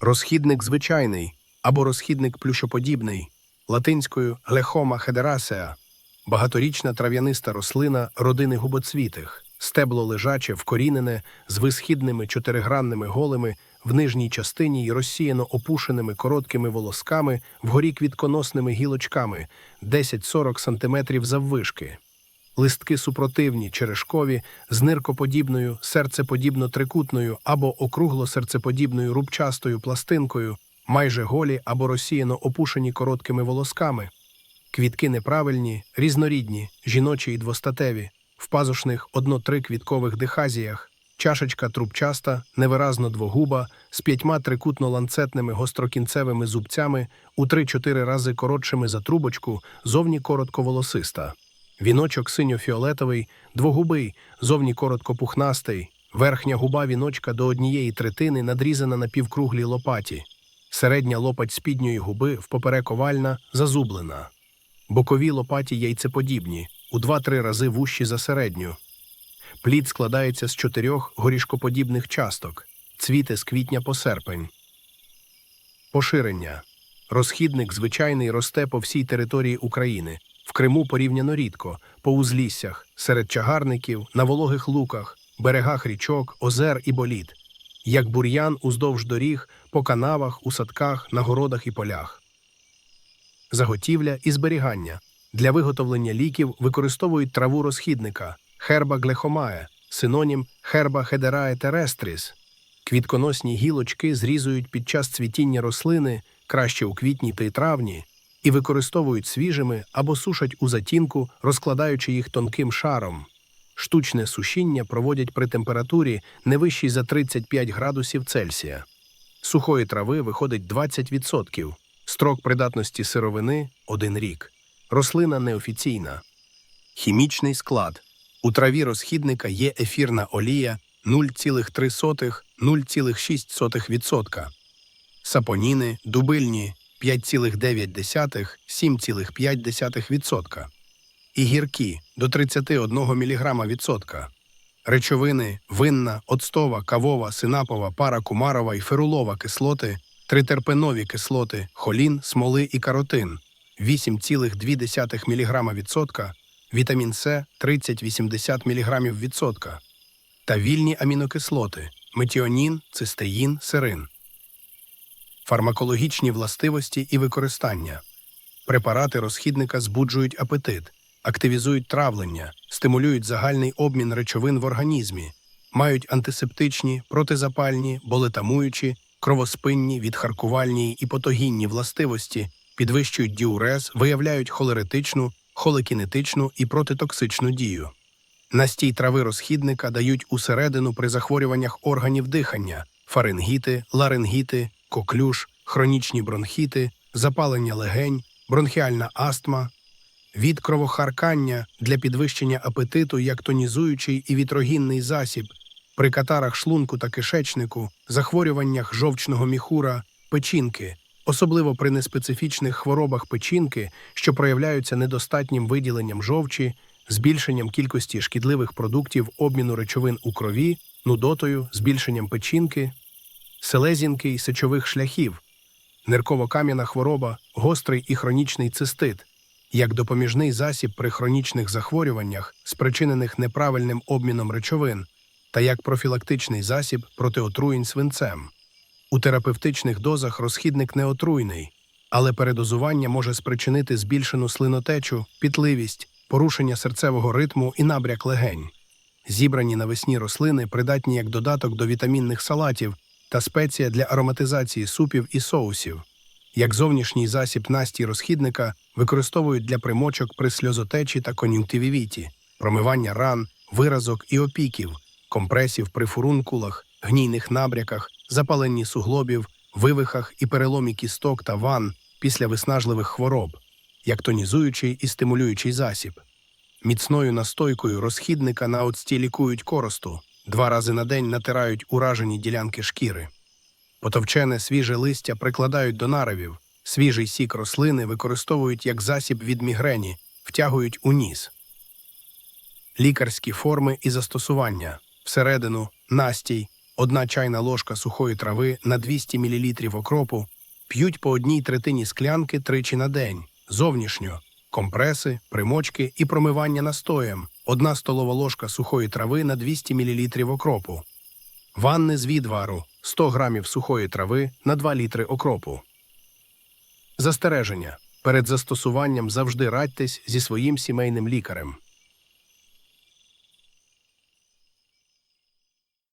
Розхідник звичайний або розхідник плющоподібний, латинською глехома хедерасеа, багаторічна трав'яниста рослина родини губоцвітих, стебло лежаче, вкорінене, з висхідними чотиригранними голими, в нижній частині й розсіяно опушеними короткими волосками, вгорі квітконосними гілочками 10-40 см заввишки. Листки супротивні, черешкові, з ниркоподібною, серцеподібно-трикутною або округло-серцеподібною рубчастою пластинкою, майже голі або розсіяно опушені короткими волосками. Квітки неправильні, різнорідні, жіночі і двостатеві, в пазушних одно-три квіткових дихазіях, чашечка трубчаста, невиразно двогуба, з п'ятьма трикутно-ланцетними гострокінцевими зубцями, у 3-4 рази коротшими за трубочку, зовні коротковолосиста. Віночок синьо-фіолетовий, двогубий, зовні короткопухнастий, верхня губа віночка до однієї третини надрізана на півкруглій лопаті, середня лопать спідньої губи впоперек овальна, зазублена. Бокові лопаті яйцеподібні, у 2-3 рази вущі за середню. Плід складається з чотирьох горішкоподібних часток, цвіте з квітня по серпень. Поширення. Розхідник звичайний росте по всій території України. Криму порівняно рідко, по узліссях, серед чагарників, на вологих луках, берегах річок, озер і боліт, як бур'ян уздовж доріг, по канавах, у садках, на городах і полях. Заготівля і зберігання. Для виготовлення ліків використовують траву розхідника херба глехомае, синонім херба хедерае терестріс. Квітконосні гілочки зрізують під час цвітіння рослини, краще у квітні та й травні, і використовують свіжими або сушать у затінку, розкладаючи їх тонким шаром. Штучне сушіння проводять при температурі не вищій за 35 градусів Цельсія. Сухої трави виходить 20%. Строк придатності сировини 1 рік. Рослина неофіційна. Хімічний склад. У траві розхідника є ефірна олія 0,3-0,6%. Сапоніни дубильні 5,9-7,5%. І гіркі до 31 мг відсотка. Речовини винна, оцтова, кавова, синапова, пара кумарова і ферулова кислоти, тритерпенові кислоти, холін, смоли і каротин 8,2 мг відсотка, вітамін С 30-80 мг відсотка та вільні амінокислоти метіонін, цистеїн, серин. Фармакологічні властивості і використання. Препарати розхідника збуджують апетит, активізують травлення, стимулюють загальний обмін речовин в організмі, мають антисептичні, протизапальні, болетамуючі, кровоспинні, відхаркувальні і патогінні властивості, підвищують діурез, виявляють холеретичну, холекінетичну і протитоксичну дію. Настій трави розхідника дають усередину при захворюваннях органів дихання, фарингіти, ларингіти, коклюш, хронічні бронхіти, запалення легень, бронхіальна астма, від кровохаркання для підвищення апетиту як тонізуючий і вітрогінний засіб, при катарах шлунку та кишечнику, захворюваннях жовчного міхура, печінки, особливо при неспецифічних хворобах печінки, що проявляються недостатнім виділенням жовчі, збільшенням кількості шкідливих продуктів обміну речовин у крові, нудотою, збільшенням печінки, селезінки і сечових шляхів, нирково-кам'яна хвороба, гострий і хронічний цистит, як допоміжний засіб при хронічних захворюваннях, спричинених неправильним обміном речовин, та як профілактичний засіб проти отруєнь свинцем. У терапевтичних дозах розхідник не отруйний, але передозування може спричинити збільшену слинотечу, пітливість, порушення серцевого ритму і набряк легень. Зібрані навесні рослини придатні як додаток до вітамінних салатів та спеція для ароматизації супів і соусів. Як зовнішній засіб настій розхідника використовують для примочок при сльозотечі та кон'юнктивівіті, промивання ран, виразок і опіків, компресів при фурункулах, гнійних набряках, запаленні суглобів, вивихах і переломі кісток та ван після виснажливих хвороб, як тонізуючий і стимулюючий засіб. Міцною настойкою розхідника на оцті лікують коросту, два рази на день натирають уражені ділянки шкіри. Потовчене свіже листя прикладають до наривів, свіжий сік рослини використовують як засіб від мігрені, втягують у ніс. Лікарські форми і застосування всередину настій, одна чайна ложка сухої трави на 200 мл окропу, п'ють по одній третині склянки тричі на день, зовнішньо, компреси, примочки і промивання настоєм, одна столова ложка сухої трави на 200 мл окропу. Ванни з відвару 100 г сухої трави на 2 літри окропу. Застереження. Перед застосуванням завжди радьтесь зі своїм сімейним лікарем.